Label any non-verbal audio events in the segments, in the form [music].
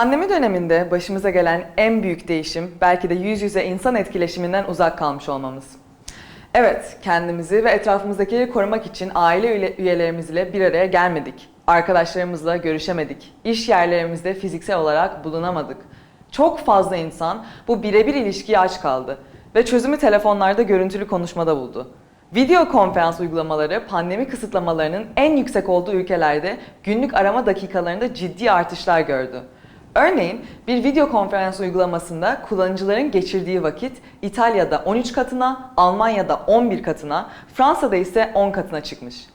Pandemi döneminde başımıza gelen en büyük değişim belki de yüz yüze insan etkileşiminden uzak kalmış olmamız. Evet, kendimizi ve etrafımızdakileri korumak için aile üye- üyelerimizle bir araya gelmedik. Arkadaşlarımızla görüşemedik. İş yerlerimizde fiziksel olarak bulunamadık. Çok fazla insan bu birebir ilişkiye aç kaldı ve çözümü telefonlarda görüntülü konuşmada buldu. Video konferans uygulamaları pandemi kısıtlamalarının en yüksek olduğu ülkelerde günlük arama dakikalarında ciddi artışlar gördü. Örneğin bir video konferans uygulamasında kullanıcıların geçirdiği vakit İtalya'da 13 katına, Almanya'da 11 katına, Fransa'da ise 10 katına çıkmış.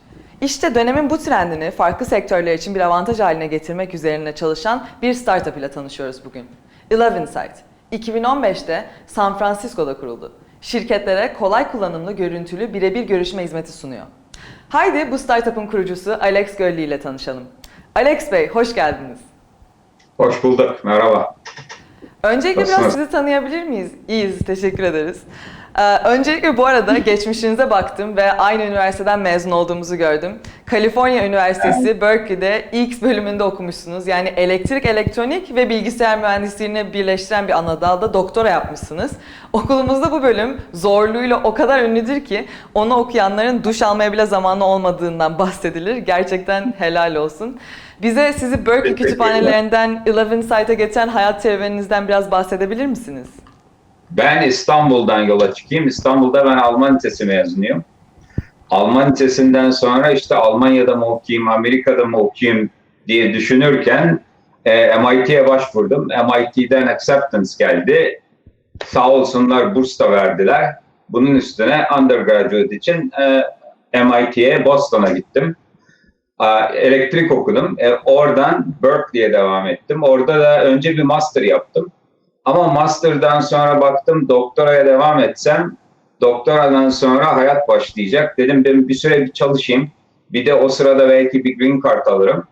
İşte dönemin bu trendini farklı sektörler için bir avantaj haline getirmek üzerine çalışan bir startup ile tanışıyoruz bugün. Eleven Site. 2015'te San Francisco'da kuruldu. Şirketlere kolay kullanımlı görüntülü birebir görüşme hizmeti sunuyor. Haydi bu startup'ın kurucusu Alex Gölli ile tanışalım. Alex Bey, hoş geldiniz. Hoş bulduk, merhaba. Öncelikle biraz Nasılsınız? sizi tanıyabilir miyiz? İyiyiz, teşekkür ederiz. Ee, öncelikle bu arada [laughs] geçmişinize baktım ve aynı üniversiteden mezun olduğumuzu gördüm. Kaliforniya Üniversitesi Berkeley'de ilk bölümünde okumuşsunuz. Yani elektrik, elektronik ve bilgisayar mühendisliğini birleştiren bir ana dalda doktora yapmışsınız. Okulumuzda bu bölüm zorluğuyla o kadar ünlüdür ki onu okuyanların duş almaya bile zamanı olmadığından [laughs] bahsedilir. Gerçekten helal olsun. Bize sizi Berkeley kütüphanelerinden Eleven Site'a geçen hayat serüveninizden biraz bahsedebilir misiniz? Ben İstanbul'dan yola çıkayım. İstanbul'da ben Alman Lisesi mezunuyum. Alman Lisesi'nden sonra işte Almanya'da mı okuyayım, Amerika'da mı okuyayım diye düşünürken e, MIT'ye başvurdum. MIT'den acceptance geldi. Sağ olsunlar burs da verdiler. Bunun üstüne undergraduate için e, MIT'ye Boston'a gittim. E, elektrik okudum. E, oradan Berkeley'ye devam ettim. Orada da önce bir master yaptım. Ama master'dan sonra baktım doktoraya devam etsem doktoradan sonra hayat başlayacak. Dedim ben bir süre bir çalışayım. Bir de o sırada belki bir green card alırım.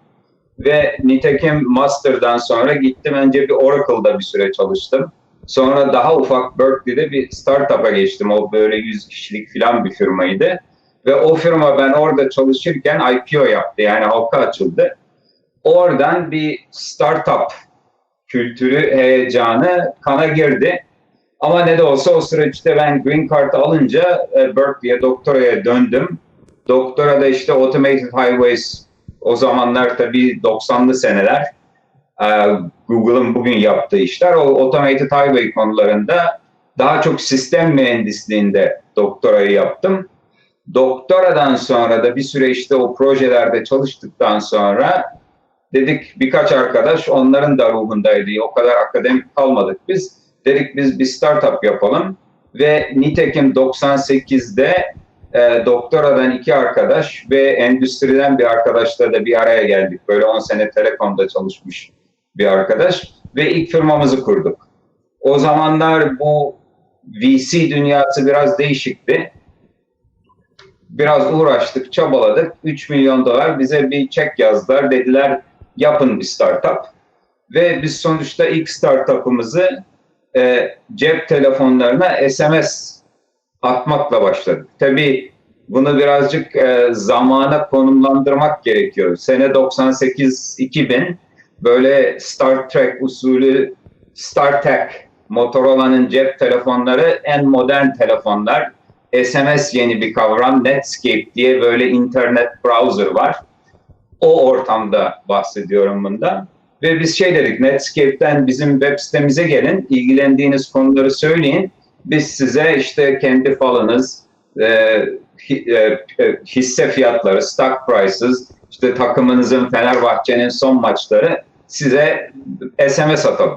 Ve nitekim master'dan sonra gittim önce bir Oracle'da bir süre çalıştım. Sonra daha ufak Berkeley'de bir startup'a geçtim. O böyle 100 kişilik falan bir firmaydı. Ve o firma ben orada çalışırken IPO yaptı. Yani halka açıldı. Oradan bir startup kültürü, heyecanı kana girdi. Ama ne de olsa o süreçte ben Green Card alınca e, Berkeley'e, doktoraya döndüm. Doktora da işte Automated Highways, o zamanlar tabii 90'lı seneler, e, Google'ın bugün yaptığı işler, o Automated Highway konularında daha çok sistem mühendisliğinde doktorayı yaptım. Doktoradan sonra da bir süre işte o projelerde çalıştıktan sonra dedik birkaç arkadaş onların da ruhundaydı. O kadar akademik kalmadık biz. Dedik biz bir startup yapalım ve nitekim 98'de e, doktoradan iki arkadaş ve endüstriden bir arkadaşla da bir araya geldik. Böyle 10 sene telekomda çalışmış bir arkadaş ve ilk firmamızı kurduk. O zamanlar bu VC dünyası biraz değişikti. Biraz uğraştık, çabaladık. 3 milyon dolar bize bir çek yazdılar. Dediler yapın bir startup. Ve biz sonuçta ilk startup'ımızı e, cep telefonlarına SMS atmakla başladık. Tabii bunu birazcık e, zamana konumlandırmak gerekiyor. Sene 98-2000 böyle Star Trek usulü StarTech Motorola'nın cep telefonları en modern telefonlar. SMS yeni bir kavram. Netscape diye böyle internet browser var o ortamda bahsediyorum bundan. Ve biz şey dedik, Netscape'den bizim web sitemize gelin, ilgilendiğiniz konuları söyleyin. Biz size işte kendi falınız, e, e, e, hisse fiyatları, stock prices, işte takımınızın Fenerbahçe'nin son maçları size SMS atalım.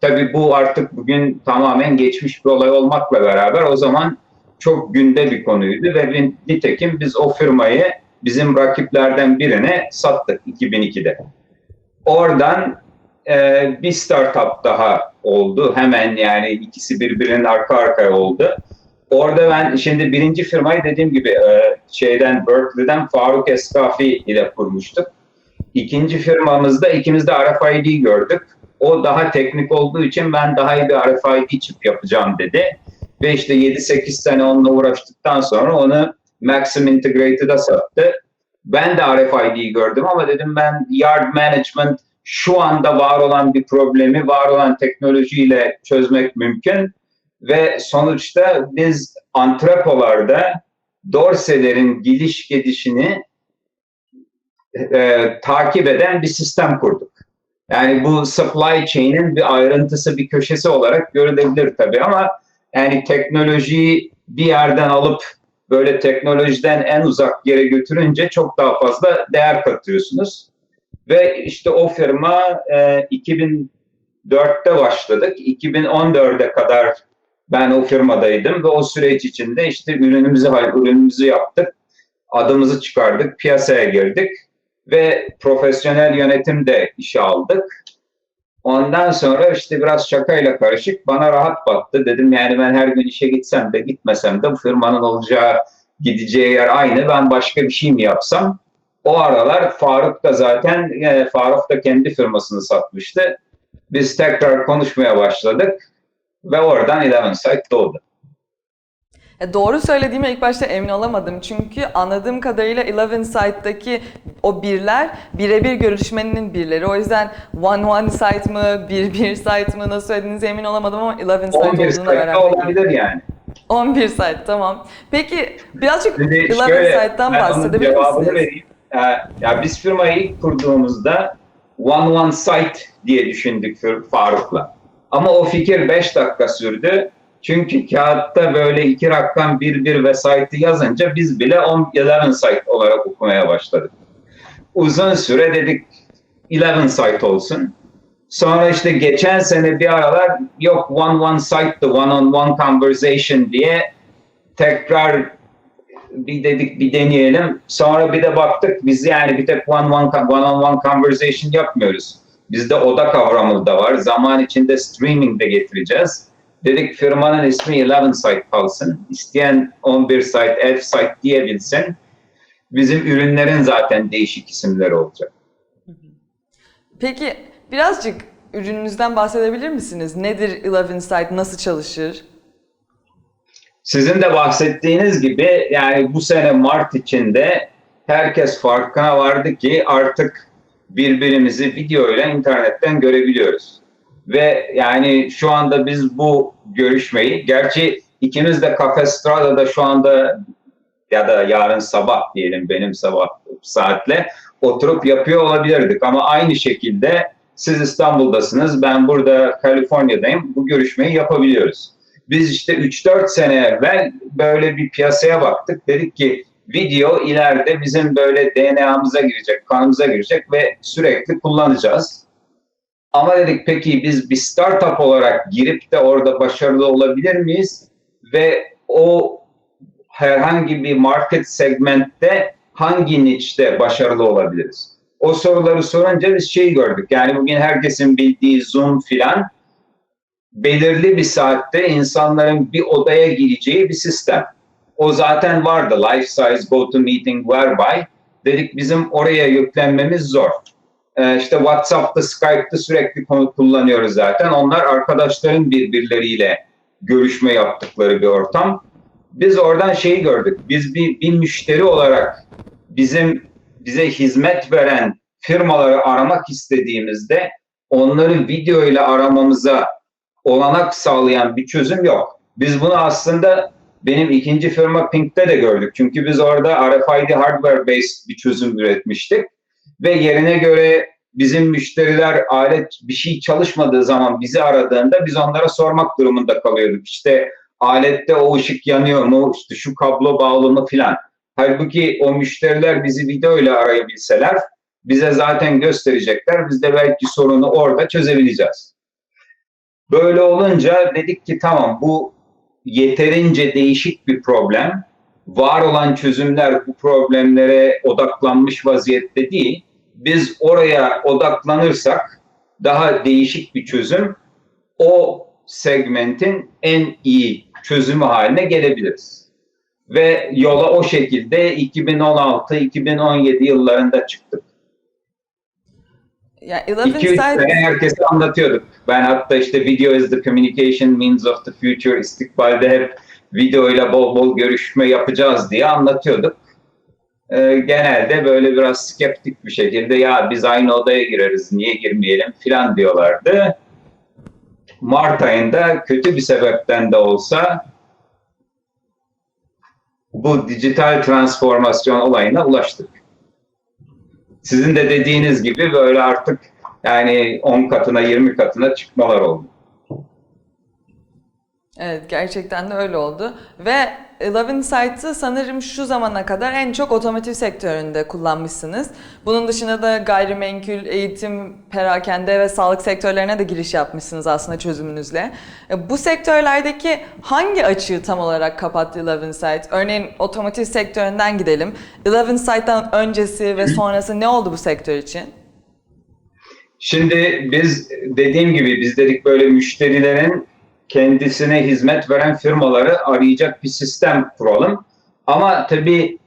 Tabii bu artık bugün tamamen geçmiş bir olay olmakla beraber o zaman çok günde bir konuydu ve nitekim biz o firmayı bizim rakiplerden birine sattık 2002'de. Oradan e, bir startup daha oldu. Hemen yani ikisi birbirinin arka arkaya oldu. Orada ben şimdi birinci firmayı dediğim gibi e, şeyden Berkeley'den Faruk Eskafi ile kurmuştuk. İkinci firmamızda ikimiz de RFID gördük. O daha teknik olduğu için ben daha iyi bir RFID çip yapacağım dedi. Ve işte 7-8 sene onunla uğraştıktan sonra onu Maxim Integrated'a sattı. Ben de RFID'yi gördüm ama dedim ben yard management şu anda var olan bir problemi var olan teknolojiyle çözmek mümkün ve sonuçta biz antrepolarda dorselerin gidiş gidişini e, takip eden bir sistem kurduk. Yani bu supply chain'in bir ayrıntısı, bir köşesi olarak görülebilir tabii ama yani teknolojiyi bir yerden alıp böyle teknolojiden en uzak yere götürünce çok daha fazla değer katıyorsunuz. Ve işte o firma e, 2004'te başladık. 2014'e kadar ben o firmadaydım ve o süreç içinde işte ürünümüzü ürünümüzü yaptık. Adımızı çıkardık, piyasaya girdik ve profesyonel yönetim de işe aldık. Ondan sonra işte biraz şakayla karışık bana rahat battı. Dedim yani ben her gün işe gitsem de gitmesem de bu firmanın olacağı gideceği yer aynı. Ben başka bir şey mi yapsam? O aralar Faruk da zaten e, Faruk da kendi firmasını satmıştı. Biz tekrar konuşmaya başladık ve oradan Eleven Site doğdu. E, doğru söylediğime ilk başta emin olamadım. Çünkü anladığım kadarıyla Eleven Site'daki o birler birebir görüşmenin birleri. O yüzden one one site mı, bir bir site mı nasıl söylediğinize emin olamadım ama Eleven site 11 olduğunu öğrendim. olabilir yani. 11 site tamam. Peki birazcık Şimdi Eleven şöyle, Site'dan bahsedebilir cevabını misiniz? vereyim. Ee, ya biz firmayı ilk kurduğumuzda one one site diye düşündük Far- Faruk'la. Ama o fikir 5 dakika sürdü. Çünkü kağıtta böyle iki rakam bir bir ve site'i yazınca biz bile 10 11 site olarak okumaya başladık. Uzun süre dedik 11 site olsun. Sonra işte geçen sene bir aralar yok one one site the one on one conversation diye tekrar bir dedik bir deneyelim. Sonra bir de baktık biz yani bir tek one, one, one on one conversation yapmıyoruz. Bizde oda kavramı da var. Zaman içinde streaming de getireceğiz. Dedik firmanın ismi 11 site kalsın. İsteyen 11 site, F site diyebilsin. Bizim ürünlerin zaten değişik isimleri olacak. Peki birazcık ürününüzden bahsedebilir misiniz? Nedir Eleven Site, nasıl çalışır? Sizin de bahsettiğiniz gibi yani bu sene Mart içinde herkes farkına vardı ki artık birbirimizi video ile internetten görebiliyoruz. Ve yani şu anda biz bu görüşmeyi, gerçi ikimiz de Cafe Strada'da şu anda ya da yarın sabah diyelim benim sabah saatle oturup yapıyor olabilirdik. Ama aynı şekilde siz İstanbul'dasınız, ben burada Kaliforniya'dayım. Bu görüşmeyi yapabiliyoruz. Biz işte 3-4 sene evvel böyle bir piyasaya baktık. Dedik ki video ileride bizim böyle DNA'mıza girecek, kanımıza girecek ve sürekli kullanacağız. Ama dedik peki biz bir startup olarak girip de orada başarılı olabilir miyiz? Ve o herhangi bir market segmentte hangi niche'te başarılı olabiliriz? O soruları sorunca biz şeyi gördük. Yani bugün herkesin bildiği Zoom filan belirli bir saatte insanların bir odaya gireceği bir sistem. O zaten vardı. Life size go to meeting whereby dedik bizim oraya yüklenmemiz zor. Ee, işte WhatsApp'ta, Skype'ta sürekli kullanıyoruz zaten. Onlar arkadaşların birbirleriyle görüşme yaptıkları bir ortam. Biz oradan şeyi gördük. Biz bir, bir müşteri olarak bizim bize hizmet veren firmaları aramak istediğimizde onları video ile aramamıza olanak sağlayan bir çözüm yok. Biz bunu aslında benim ikinci firma Pink'te de gördük. Çünkü biz orada RFID hardware based bir çözüm üretmiştik. Ve yerine göre bizim müşteriler alet bir şey çalışmadığı zaman bizi aradığında biz onlara sormak durumunda kalıyorduk. İşte alette o ışık yanıyor mu, işte şu kablo bağlı mı filan. Halbuki o müşteriler bizi video ile arayabilseler bize zaten gösterecekler. Biz de belki sorunu orada çözebileceğiz. Böyle olunca dedik ki tamam bu yeterince değişik bir problem. Var olan çözümler bu problemlere odaklanmış vaziyette değil. Biz oraya odaklanırsak daha değişik bir çözüm o segmentin en iyi çözümü haline gelebiliriz. Ve yola o şekilde 2016-2017 yıllarında çıktık. Yani Eleven 2-3 Site sene herkese anlatıyorduk. Ben hatta işte video is the communication means of the future istikbalde hep video ile bol bol görüşme yapacağız diye anlatıyorduk. E, genelde böyle biraz skeptik bir şekilde ya biz aynı odaya gireriz niye girmeyelim filan diyorlardı. Mart ayında kötü bir sebepten de olsa bu dijital transformasyon olayına ulaştık. Sizin de dediğiniz gibi böyle artık yani 10 katına 20 katına çıkmalar oldu. Evet gerçekten de öyle oldu. Ve Love Insight'ı sanırım şu zamana kadar en çok otomotiv sektöründe kullanmışsınız. Bunun dışında da gayrimenkul, eğitim, perakende ve sağlık sektörlerine de giriş yapmışsınız aslında çözümünüzle. E, Bu sektörlerdeki hangi açığı tam olarak kapattı Love Insight? Örneğin otomotiv sektöründen gidelim. Love Insight'tan öncesi ve sonrası ne oldu bu sektör için? Şimdi biz dediğim gibi biz dedik böyle müşterilerin kendisine hizmet veren firmaları arayacak bir sistem kuralım. Ama tabii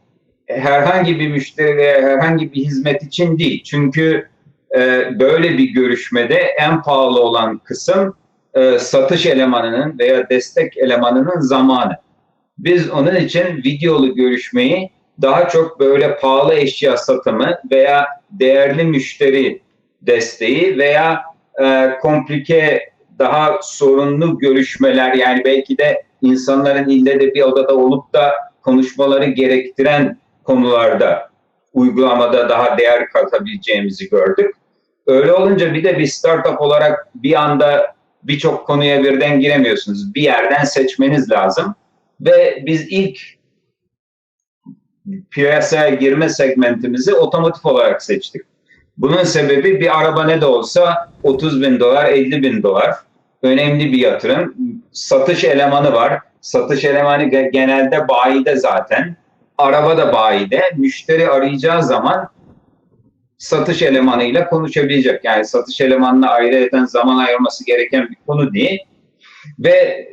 herhangi bir müşteri veya herhangi bir hizmet için değil. Çünkü e, böyle bir görüşmede en pahalı olan kısım e, satış elemanının veya destek elemanının zamanı. Biz onun için videolu görüşmeyi daha çok böyle pahalı eşya satımı veya değerli müşteri desteği veya e, komplike daha sorunlu görüşmeler yani belki de insanların ille de bir odada olup da konuşmaları gerektiren konularda uygulamada daha değer katabileceğimizi gördük. Öyle olunca bir de bir startup olarak bir anda birçok konuya birden giremiyorsunuz. Bir yerden seçmeniz lazım. Ve biz ilk piyasaya girme segmentimizi otomotiv olarak seçtik. Bunun sebebi bir araba ne de olsa 30 bin dolar, 50 bin dolar. Önemli bir yatırım. Satış elemanı var. Satış elemanı genelde bayide zaten. Araba da bayide. Müşteri arayacağı zaman satış elemanıyla konuşabilecek. Yani satış elemanına ayrı eden zaman ayırması gereken bir konu değil. Ve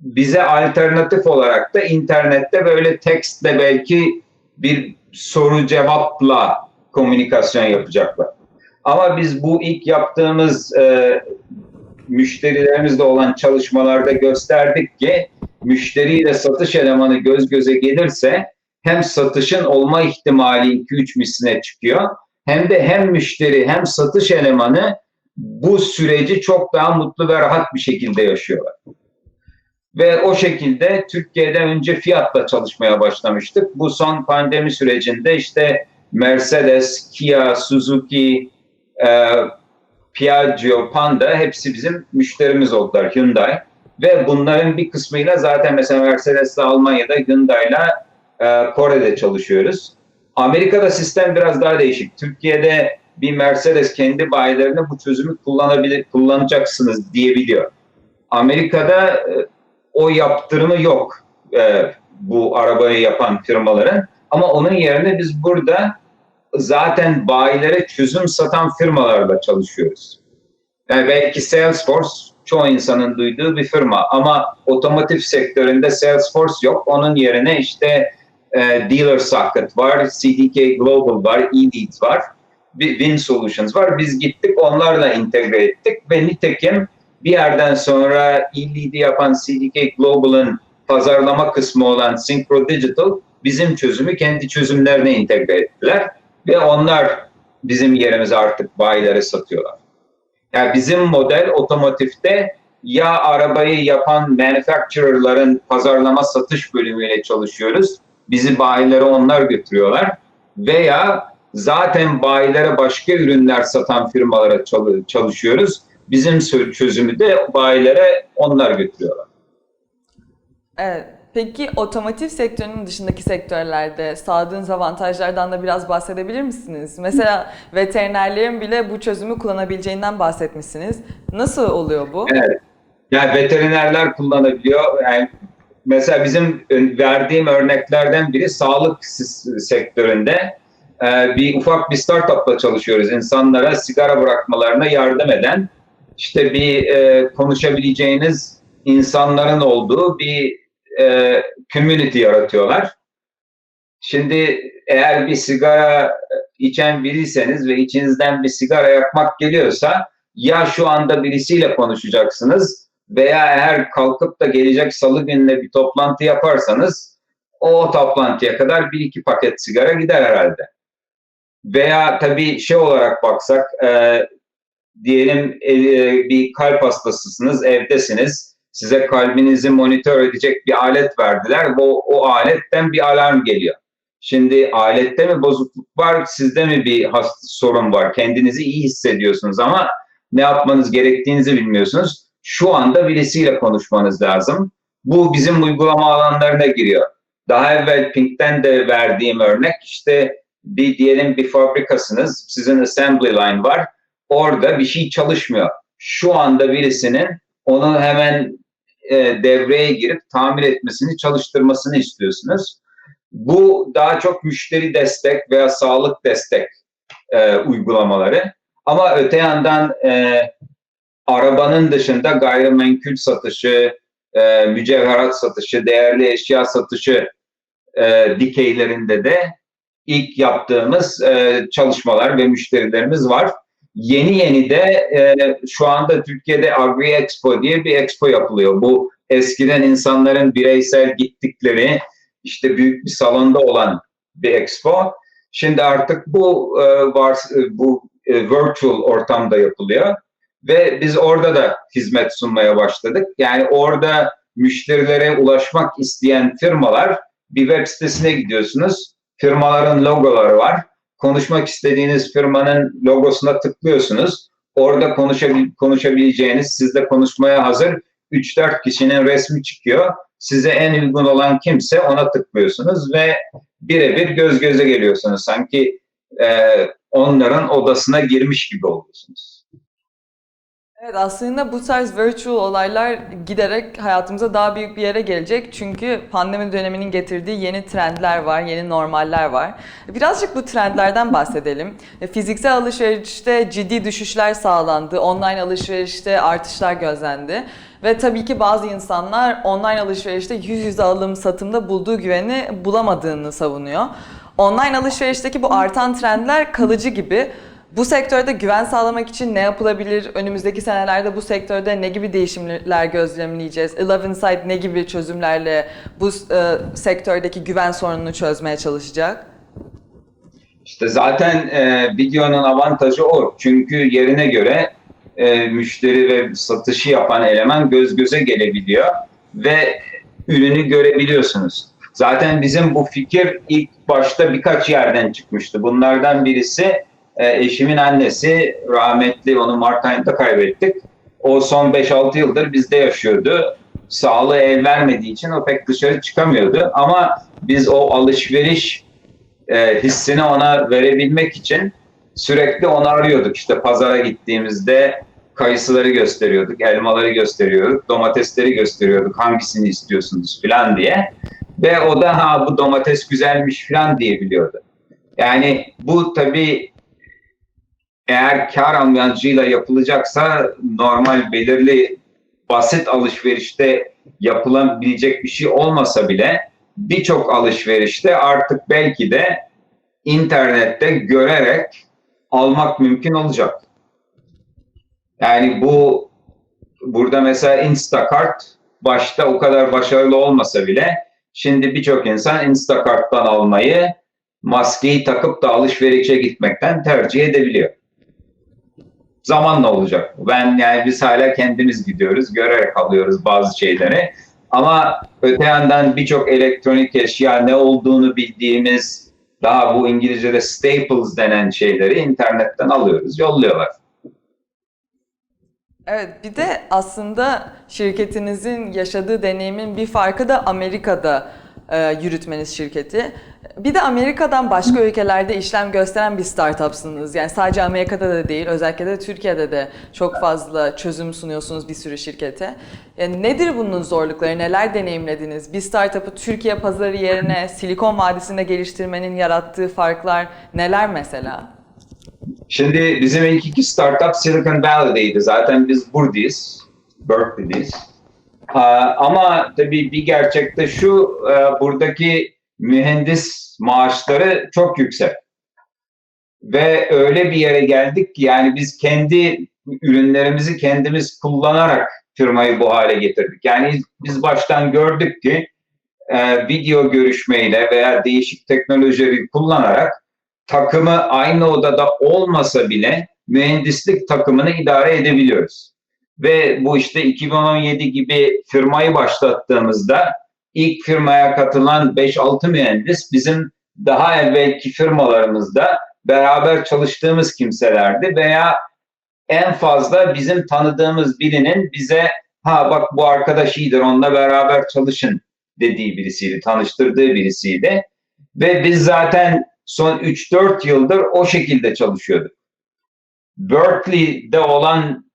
bize alternatif olarak da internette böyle tekstle belki bir soru cevapla komünikasyon yapacaklar. Ama biz bu ilk yaptığımız e, müşterilerimizle olan çalışmalarda gösterdik ki müşteriyle satış elemanı göz göze gelirse hem satışın olma ihtimali 2-3 misline çıkıyor hem de hem müşteri hem satış elemanı bu süreci çok daha mutlu ve rahat bir şekilde yaşıyorlar. Ve o şekilde Türkiye'de önce fiyatla çalışmaya başlamıştık. Bu son pandemi sürecinde işte Mercedes, Kia, Suzuki, e, Piaggio, Panda hepsi bizim müşterimiz oldular Hyundai. Ve bunların bir kısmıyla zaten mesela Mercedes'le Almanya'da Hyundai'la e, Kore'de çalışıyoruz. Amerika'da sistem biraz daha değişik. Türkiye'de bir Mercedes kendi bayilerine bu çözümü kullanabilir, kullanacaksınız diyebiliyor. Amerika'da e, o yaptırımı yok e, bu arabayı yapan firmaların. Ama onun yerine biz burada zaten bayilere çözüm satan firmalarla çalışıyoruz. Yani belki Salesforce çoğu insanın duyduğu bir firma ama otomotiv sektöründe Salesforce yok. Onun yerine işte e, Dealer Socket var, CDK Global var, eLeads var, Win Solutions var. Biz gittik onlarla entegre ettik ve nitekim bir yerden sonra eLead'i yapan CDK Global'ın pazarlama kısmı olan Synchro Digital bizim çözümü kendi çözümlerine entegre ettiler ve onlar bizim yerimize artık bayilere satıyorlar. Yani bizim model otomotivde ya arabayı yapan manufacturer'ların pazarlama satış bölümüyle çalışıyoruz. Bizi bayilere onlar götürüyorlar. Veya zaten bayilere başka ürünler satan firmalara çalışıyoruz. Bizim çözümü de bayilere onlar götürüyorlar. Evet. Peki otomotiv sektörünün dışındaki sektörlerde sağladığınız avantajlardan da biraz bahsedebilir misiniz? Mesela [laughs] veterinerlerin bile bu çözümü kullanabileceğinden bahsetmişsiniz. Nasıl oluyor bu? Evet. Yani veterinerler kullanabiliyor. Yani mesela bizim verdiğim örneklerden biri sağlık sektöründe e, bir ufak bir startupla çalışıyoruz. İnsanlara sigara bırakmalarına yardım eden işte bir e, konuşabileceğiniz insanların olduğu bir e, community yaratıyorlar. Şimdi eğer bir sigara içen biriyseniz ve içinizden bir sigara yakmak geliyorsa ya şu anda birisiyle konuşacaksınız veya eğer kalkıp da gelecek salı gününe bir toplantı yaparsanız O toplantıya kadar bir iki paket sigara gider herhalde. Veya tabii şey olarak baksak, e, diyelim e, bir kalp hastasısınız, evdesiniz. Size kalbinizi monitör edecek bir alet verdiler. O, o aletten bir alarm geliyor. Şimdi alette mi bozukluk var, sizde mi bir hast sorun var? Kendinizi iyi hissediyorsunuz ama ne yapmanız gerektiğinizi bilmiyorsunuz. Şu anda birisiyle konuşmanız lazım. Bu bizim uygulama alanlarına giriyor. Daha evvel Pink'ten de verdiğim örnek işte bir diyelim bir fabrikasınız, sizin assembly line var. Orada bir şey çalışmıyor. Şu anda birisinin onu hemen e, devreye girip tamir etmesini, çalıştırmasını istiyorsunuz. Bu daha çok müşteri destek veya sağlık destek e, uygulamaları. Ama öte yandan e, arabanın dışında gayrimenkul satışı, e, mücevherat satışı, değerli eşya satışı e, dikeylerinde de ilk yaptığımız e, çalışmalar ve müşterilerimiz var. Yeni yeni de e, şu anda Türkiye'de Agri Expo diye bir expo yapılıyor. Bu eskiden insanların bireysel gittikleri işte büyük bir salonda olan bir expo. Şimdi artık bu e, var bu e, virtual ortamda yapılıyor ve biz orada da hizmet sunmaya başladık. Yani orada müşterilere ulaşmak isteyen firmalar bir web sitesine gidiyorsunuz. Firmaların logoları var. Konuşmak istediğiniz firmanın logosuna tıklıyorsunuz. Orada konuşabil konuşabileceğiniz, sizle konuşmaya hazır 3-4 kişinin resmi çıkıyor. Size en uygun olan kimse ona tıklıyorsunuz ve birebir göz göze geliyorsunuz. Sanki e, onların odasına girmiş gibi oluyorsunuz. Evet aslında bu tarz virtual olaylar giderek hayatımıza daha büyük bir yere gelecek. Çünkü pandemi döneminin getirdiği yeni trendler var, yeni normaller var. Birazcık bu trendlerden bahsedelim. E, Fiziksel alışverişte ciddi düşüşler sağlandı, online alışverişte artışlar gözlendi. Ve tabii ki bazı insanlar online alışverişte yüz yüze alım satımda bulduğu güveni bulamadığını savunuyor. Online alışverişteki bu artan trendler kalıcı gibi. Bu sektörde güven sağlamak için ne yapılabilir? Önümüzdeki senelerde bu sektörde ne gibi değişimler gözlemleyeceğiz? Eleven Site ne gibi çözümlerle bu e, sektördeki güven sorununu çözmeye çalışacak? İşte zaten e, videonun avantajı o. Çünkü yerine göre e, müşteri ve satışı yapan eleman göz göze gelebiliyor ve ürünü görebiliyorsunuz. Zaten bizim bu fikir ilk başta birkaç yerden çıkmıştı. Bunlardan birisi e, eşimin annesi rahmetli onu Mart ayında kaybettik. O son 5-6 yıldır bizde yaşıyordu. Sağlığı el vermediği için o pek dışarı çıkamıyordu. Ama biz o alışveriş e, hissini ona verebilmek için sürekli onu arıyorduk. İşte pazara gittiğimizde kayısıları gösteriyorduk, elmaları gösteriyorduk, domatesleri gösteriyorduk. Hangisini istiyorsunuz falan diye. Ve o da ha bu domates güzelmiş falan diyebiliyordu. Yani bu tabii eğer kar amacıyla yapılacaksa normal belirli basit alışverişte yapılabilecek bir şey olmasa bile birçok alışverişte artık belki de internette görerek almak mümkün olacak. Yani bu burada mesela Instacart başta o kadar başarılı olmasa bile şimdi birçok insan Instacart'tan almayı maskeyi takıp da alışverişe gitmekten tercih edebiliyor. Zamanla olacak. Ben yani biz hala kendimiz gidiyoruz, görerek alıyoruz bazı şeyleri. Ama öte yandan birçok elektronik eşya ne olduğunu bildiğimiz daha bu İngilizce'de staples denen şeyleri internetten alıyoruz, yolluyorlar. Evet, bir de aslında şirketinizin yaşadığı deneyimin bir farkı da Amerika'da e, yürütmeniz şirketi. Bir de Amerika'dan başka ülkelerde işlem gösteren bir startupsınız. Yani sadece Amerika'da da değil, özellikle de Türkiye'de de çok fazla çözüm sunuyorsunuz bir sürü şirkete. Yani nedir bunun zorlukları, neler deneyimlediniz? Bir startup'ı Türkiye pazarı yerine Silikon Vadisi'nde geliştirmenin yarattığı farklar neler mesela? Şimdi bizim ilk iki startup Silicon Valley'deydi. Zaten biz buradayız. Berkeley'deyiz. Ama tabii bir gerçek de şu, e, buradaki mühendis maaşları çok yüksek. Ve öyle bir yere geldik ki yani biz kendi ürünlerimizi kendimiz kullanarak firmayı bu hale getirdik. Yani biz baştan gördük ki e, video görüşmeyle veya değişik teknolojileri kullanarak takımı aynı odada olmasa bile mühendislik takımını idare edebiliyoruz. Ve bu işte 2017 gibi firmayı başlattığımızda ilk firmaya katılan 5-6 mühendis bizim daha evvelki firmalarımızda beraber çalıştığımız kimselerdi veya en fazla bizim tanıdığımız birinin bize ha bak bu arkadaş iyidir onunla beraber çalışın dediği birisiydi, tanıştırdığı birisiydi. Ve biz zaten son 3-4 yıldır o şekilde çalışıyorduk. Berkeley'de olan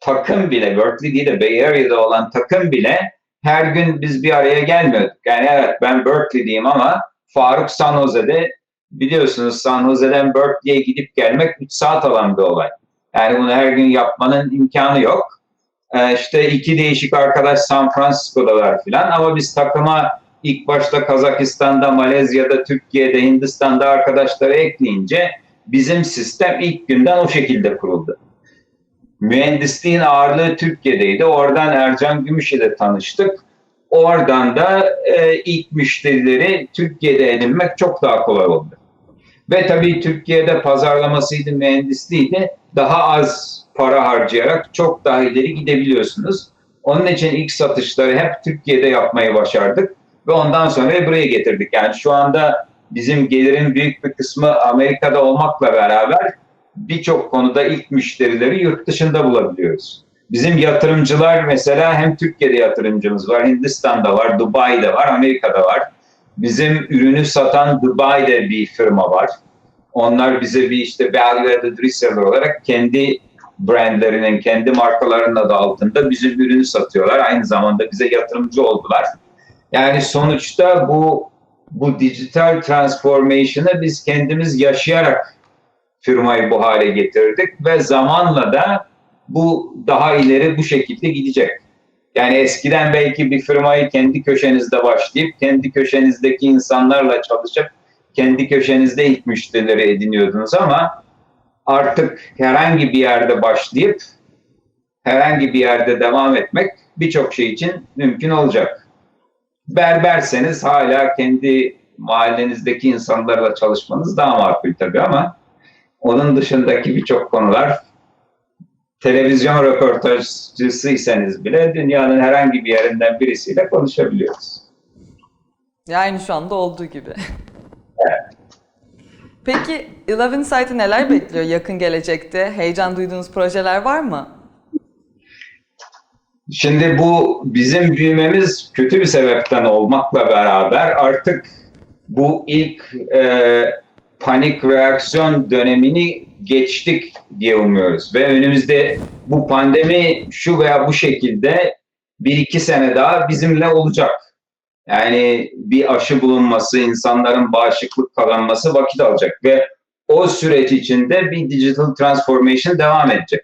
takım bile, Berkeley değil de Bay Area'da olan takım bile her gün biz bir araya gelmiyorduk. Yani evet ben Berkeley'deyim ama Faruk San Jose'de biliyorsunuz San Jose'den Berkeley'e gidip gelmek 3 saat alan bir olay. Yani bunu her gün yapmanın imkanı yok. Ee, işte iki değişik arkadaş San Francisco'dalar filan ama biz takıma ilk başta Kazakistan'da, Malezya'da, Türkiye'de, Hindistan'da arkadaşları ekleyince bizim sistem ilk günden o şekilde kuruldu. Mühendisliğin ağırlığı Türkiye'deydi. Oradan Ercan Gümüş ile tanıştık. Oradan da e, ilk müşterileri Türkiye'de edinmek çok daha kolay oldu. Ve tabii Türkiye'de pazarlamasıydı, mühendisliğiydi. Daha az para harcayarak çok daha ileri gidebiliyorsunuz. Onun için ilk satışları hep Türkiye'de yapmayı başardık ve ondan sonra buraya getirdik. Yani şu anda bizim gelirin büyük bir kısmı Amerika'da olmakla beraber birçok konuda ilk müşterileri yurt dışında bulabiliyoruz. Bizim yatırımcılar mesela hem Türkiye'de yatırımcımız var, Hindistan'da var, Dubai'de var, Amerika'da var. Bizim ürünü satan Dubai'de bir firma var. Onlar bize bir işte value added reseller olarak kendi brandlerinin, kendi markalarının adı altında bizim ürünü satıyorlar. Aynı zamanda bize yatırımcı oldular. Yani sonuçta bu bu dijital transformation'ı biz kendimiz yaşayarak firmayı bu hale getirdik ve zamanla da bu daha ileri bu şekilde gidecek. Yani eskiden belki bir firmayı kendi köşenizde başlayıp kendi köşenizdeki insanlarla çalışıp kendi köşenizde ilk müşterileri ediniyordunuz ama artık herhangi bir yerde başlayıp herhangi bir yerde devam etmek birçok şey için mümkün olacak. Berberseniz hala kendi mahallenizdeki insanlarla çalışmanız daha makul tabii ama onun dışındaki birçok konular televizyon röportajcısıysanız bile dünyanın herhangi bir yerinden birisiyle konuşabiliyoruz. Yani şu anda olduğu gibi. [laughs] Peki Eleven Site'ı neler bekliyor yakın gelecekte? Heyecan duyduğunuz projeler var mı? Şimdi bu bizim büyümemiz kötü bir sebepten olmakla beraber artık bu ilk e, panik reaksiyon dönemini geçtik diye umuyoruz. Ve önümüzde bu pandemi şu veya bu şekilde bir iki sene daha bizimle olacak. Yani bir aşı bulunması, insanların bağışıklık kazanması vakit alacak ve o süreç içinde bir digital transformation devam edecek.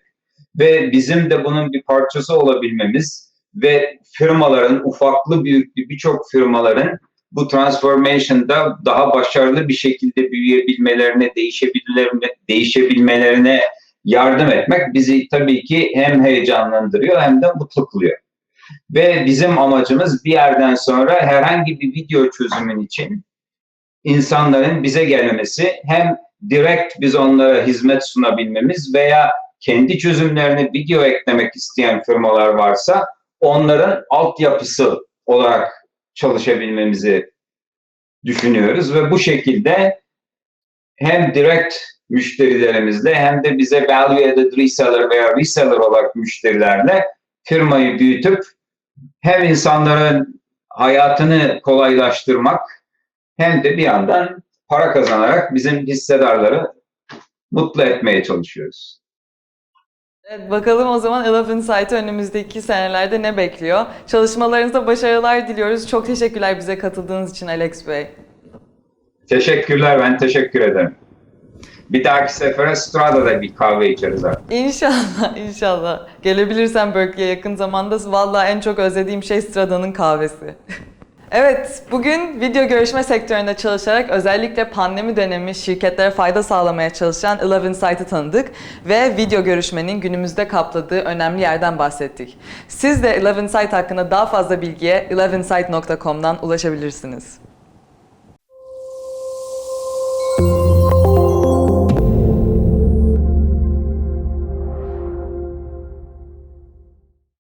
Ve bizim de bunun bir parçası olabilmemiz ve firmaların, ufaklı büyüklü birçok firmaların bu transformation'da daha başarılı bir şekilde büyüyebilmelerine, değişebilmelerine, değişebilmelerine yardım etmek bizi tabii ki hem heyecanlandırıyor hem de mutlu kılıyor. Ve bizim amacımız bir yerden sonra herhangi bir video çözümün için insanların bize gelmesi hem direkt biz onlara hizmet sunabilmemiz veya kendi çözümlerine video eklemek isteyen firmalar varsa onların altyapısı olarak çalışabilmemizi düşünüyoruz ve bu şekilde hem direkt müşterilerimizle hem de bize value added reseller veya reseller olarak müşterilerle firmayı büyütüp hem insanların hayatını kolaylaştırmak hem de bir yandan para kazanarak bizim hissedarları mutlu etmeye çalışıyoruz. Evet, bakalım o zaman Eleven Site'ı önümüzdeki senelerde ne bekliyor? Çalışmalarınızda başarılar diliyoruz. Çok teşekkürler bize katıldığınız için Alex Bey. Teşekkürler, ben teşekkür ederim. Bir dahaki sefere Strada'da bir kahve içeriz artık. İnşallah, [laughs] inşallah. Gelebilirsem Berkeley'e yakın zamanda vallahi en çok özlediğim şey Strada'nın kahvesi. [laughs] Evet, bugün video görüşme sektöründe çalışarak özellikle pandemi dönemi şirketlere fayda sağlamaya çalışan Eleven Sight'ı tanıdık ve video görüşmenin günümüzde kapladığı önemli yerden bahsettik. Siz de Eleven Sight hakkında daha fazla bilgiye elevensight.com'dan ulaşabilirsiniz.